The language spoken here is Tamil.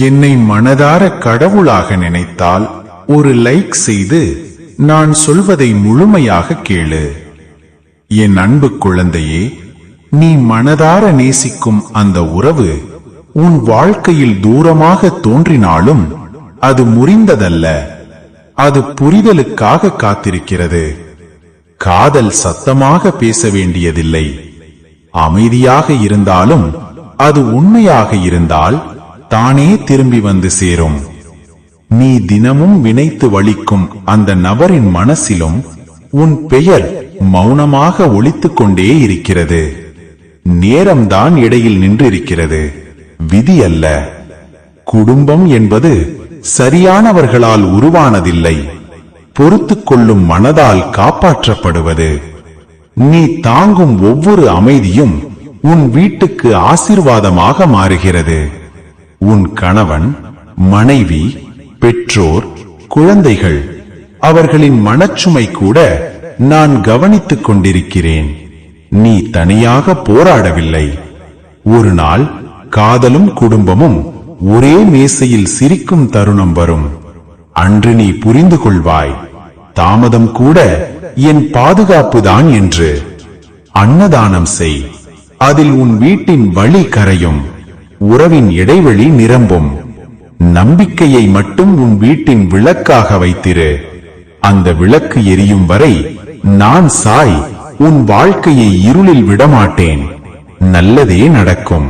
என்னை மனதார கடவுளாக நினைத்தால் ஒரு லைக் செய்து நான் சொல்வதை முழுமையாக கேளு. என் அன்பு குழந்தையே நீ மனதார நேசிக்கும் அந்த உறவு உன் வாழ்க்கையில் தூரமாக தோன்றினாலும் அது முறிந்ததல்ல. அது புரிதலுக்காக காத்திருக்கிறது. காதல் சத்தமாக பேச வேண்டியதில்லை. அமைதியாக இருந்தாலும் அது உண்மையாக இருந்தால் தானே திரும்பி வந்து சேரும். நீ தினமும் வினைத்து வலிக்கும் அந்த நபரின் மனசிலும் உன் பெயர் மௌனமாக ஒழித்துக் கொண்டே இருக்கிறது. நேரம்தான் இடையில் நின்றிருக்கிறது. விதி அல்ல. குடும்பம் என்பது சரியானவர்களால் உருவானதில்லை. பொறுத்து கொள்ளும் மனதால் காப்பாற்றப்படுவது. நீ தாங்கும் ஒவ்வொரு அமைதியும் உன் வீட்டுக்கு ஆசிர்வாதமாக மாறுகிறது. உன் கணவன் மனைவி பெற்றோர் குழந்தைகள் அவர்களின் மனச்சுமை கூட நான் கவனித்துக் கொண்டிருக்கிறேன். நீ தனியாக போராடவில்லை. ஒரு நாள் காதலும் குடும்பமும் ஒரே மேசையில் சிரிக்கும் தருணம் வரும். அன்று நீ புரிந்து கொள்வாய். தாமதம் கூட என் பாதுகாப்புதான் என்று. அன்னதானம் செய். அதில் உன் வீட்டின் வழி கரையும். உறவின் இடைவெளி நிரம்பும். நம்பிக்கையை மட்டும் உன் வீட்டின் விளக்காக வைத்திரு. அந்த விளக்கு எரியும் வரை நான் சாய் உன் வாழ்க்கையை இருளில் விடமாட்டேன். நல்லதே நடக்கும்.